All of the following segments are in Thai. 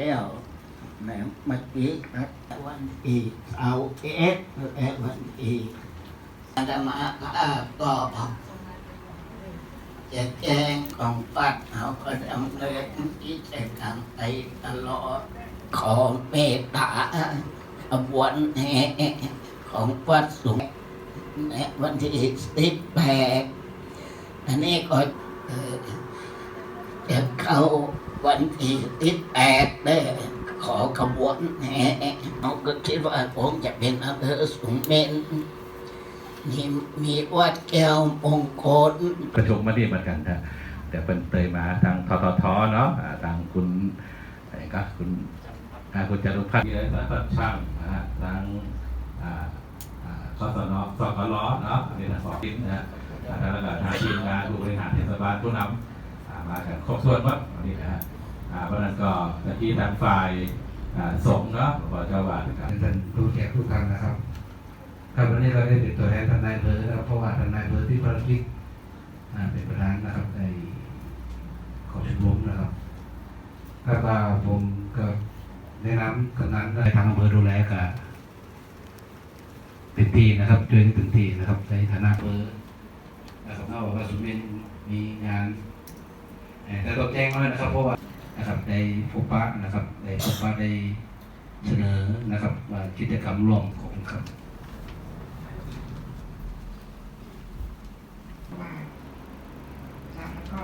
แล้วแหมเมื่อกี้ครับวันอีกเอาเอสเอวันอีกอาตมาก็จะแจ้งของปัดเอาก็ดำเนินกิจกรรมไปตลอดขอเมตตาขบวนแห่ของวัดสุงในวันที่สิบแปดอันนี้ก็เอ่อจะเข้า วันที่สิบแปดเด้ขอขบวนแห่เราก็คิดว่าผมจะเป็นอำเภอสุงเมนมีมีวัดแก้วมงคลประชุมมาเรียนเหมือนกันนะแต่เป็นเตยมาทางทททเนาะทางคุณอะไรก็คุณคุณจารุพัฒน์เยอะแล้วก็ช่างนะฮะทางอ่าอ่าสสนสกลเนาะเรียนสอบทิศนะฮะอ่าแล้วก็ทางทีมงานผู้บริหารเทศบาลผู้นำ มากันครบถ้วนวันนี้นะฮะเพราะนั้นก็ที่ทางฝ่ายสงฆ์เนาะพอเจ้าวาดครับท่านผู้แขกทุกท่านนะครับครับวันนี้เราได้ติดตัวแทนท่านายอำเภอนะครับเพราะว่าทนายอำเภอที่ภารกิจเป็นประธานนะครับในขอชุมนุมนะครับถ้าว่าผมก็แนะนำกำนันได้ทางอำเภอดูแลกับเป็นทีนะครับช่วยเป็นทีนะครับในฐานะอำเภอนะครับถ้าว่าสุมินมีงาน แต่ต้องแจ้งไว้นะครับ เพราะว่านะครับในพบปะนะครับในพบปะในเสนอนะครับว่ากิจกรรมร่วมของครับว่าแล้วก็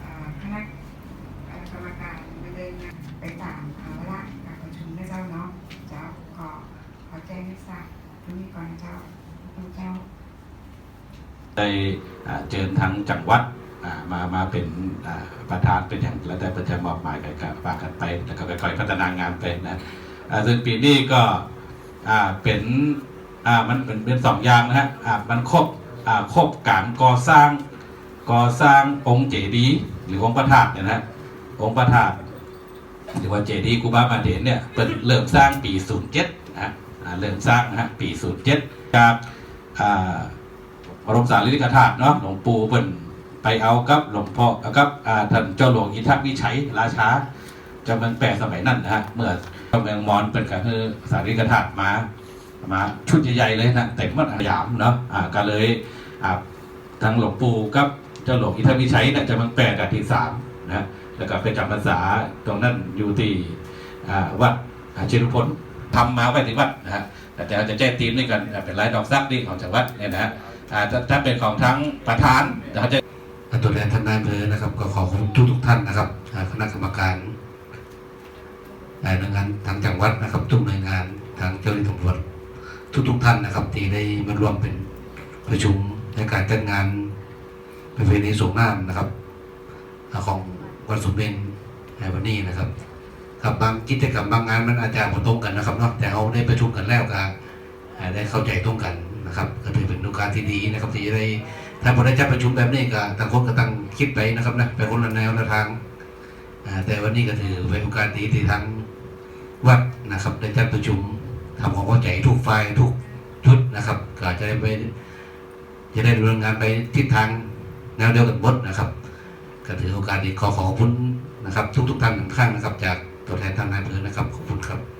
เอ่อคณะกรรมการดำเนินงานไปตามภาวระการประชุมนะเจ้าเนาะเจ้าขอขอแจ้งให้ทราบตรงนี้ก่อนเจ้าคุณเจ้าได้เชิญทั้งจังหวัด มามาเป็นประธานเป็นอย่างแล้วได้ประจำมอบหมายกันกฝากกันไปแล้วก็ค่อยๆพัฒนางานไปนะซึ่งปีนี้ก็เป็นมันเป็นเป็นสองอย่างนะฮะมันครบครบการก่อสร้างก่อสร้างองค์เจดีย์หรือองค์พระธาตุเนี่ยนะฮะองค์พระธาตุหรือว่าเจดีย์กูบามาเดนเนี่ยเป็นเริ่มสร้างปี 07นะฮะเริ่มสร้างนะฮะปี 07จากอาบรมสารีริกธาตุเนาะหลวงปู่เพิ่น ไปเอากับหลวงพ่อเอากับท่านเจ้าหลวงอินทวิชัยราชาจำเมืองแปลสมัยนั้นนะฮะเมื่อเมืองมอญเป็นก็คือสารีริกธาตุมามาชุดใหญ่ๆเลยนะเต็มหมดสยามเนาะอ่าก็เลยอ่าทางหลวงปู่กับเจ้าหลวงอินทวิชัยนี่ยจำเมืองแปลกับที่สามนะแล้วก็ไปจำพรรษาตรงนั้นอยู่ที่วัดเชรุพลทำมาไว้ที่วัดนะฮะแต่จะจะแจ้งทีมนี่กันเป็นลายดอกซักนี่ของจังหวัดเนี่ยนะฮะถ้าเป็นของทั้งประธานเขาจะ ตัวแทนท่านนายอำเภอนะครับ ก็ขอขอบคุณทุกทุกท่านนะครับคณะกรรมการหน่วยงานทางจังหวัดนะครับ ทุกหน่วยงานทางเจ้าหน้าที่ตำรวจทุกทุกท่านนะครับ ที่ได้มาร่วมเป็นประชุมในการจัดงานประเพณีสงน้ำนะครับ ของวันสุเมนในวันนี้นะครับครับบางกิจกรรมบางงานมันอาจจะบ่ตรงกันนะครับเนาะแต่เราได้ประชุมกันแล้วก็อ่าได้เข้าใจตรงกันนะครับ ก็ถือเป็นโอกาสที่ดีนะครับที่จะได้ ถ้าพอได้จัดประชุมแบบนี้ก็ต่างคนก็ต่างคิดไปนะครับนะไปคนละแนวละทางแต่วันนี้ก็ถือเป็นโอกาสดีที่ทั้งวัดนะครับได้จัดประชุมทำความเข้าใจทุกฝ่ายทุกชุดนะครับก็จะได้ไปจะได้ดำเนินงานไปทิศทางแนวเดียวกันหมดนะครับ ก็ถือโอกาสดีขอขอบคุณนะครับ ทุกๆท่านทุกท่านนะครับ จากตัวแทนทานนายอำเภอนะครับขอบคุณครับ